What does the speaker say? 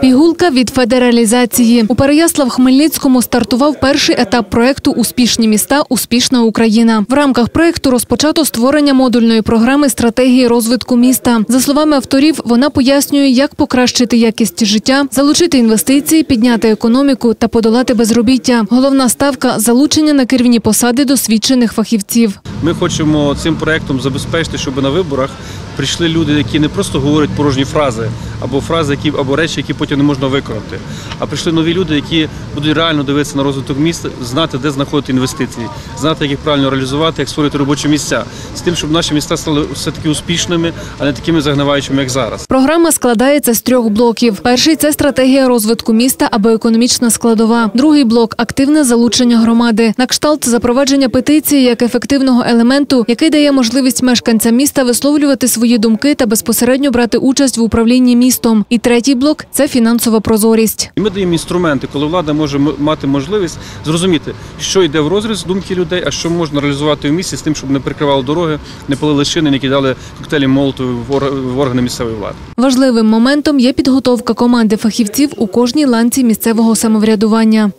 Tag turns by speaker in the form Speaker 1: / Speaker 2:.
Speaker 1: Пігулка від федералізації у Переяслав-Хмельницькому стартував перший етап проекту Успішні міста, успішна Україна. В рамках проекту розпочато створення модульної програми стратегії розвитку міста. За словами авторів, вона пояснює, як покращити якість життя, залучити інвестиції, підняти економіку та подолати безробіття. Головна ставка залучення на керівні посади досвідчених фахівців.
Speaker 2: Ми хочемо цим проектом забезпечити, щоб на виборах прийшли люди, які не просто говорять порожні фрази або фрази, які або речі, які потім не можна виконати. А прийшли нові люди, які будуть реально дивитися на розвиток міста, знати, де знаходити інвестиції, знати, як їх правильно реалізувати, як створити робочі місця, з тим, щоб наші міста стали все таки успішними, а не такими загниваючими, як зараз.
Speaker 1: Програма складається з трьох блоків. Перший це стратегія розвитку міста або економічна складова. Другий блок активне залучення громади. На кшталт запровадження петиції як ефективного елементу, який дає можливість мешканцям міста висловлювати свої думки та безпосередньо брати участь в управлінні містом. І третій блок це фінансова прозорість.
Speaker 2: Ми даємо інструменти, коли влада може мати можливість зрозуміти, що йде в розріз думки людей, а що можна реалізувати в місті з тим, щоб не перекривали дороги, не палили шини, не кидали коктейлі молотові в в органи місцевої влади.
Speaker 1: Важливим моментом є підготовка команди фахівців у кожній ланці місцевого самоврядування.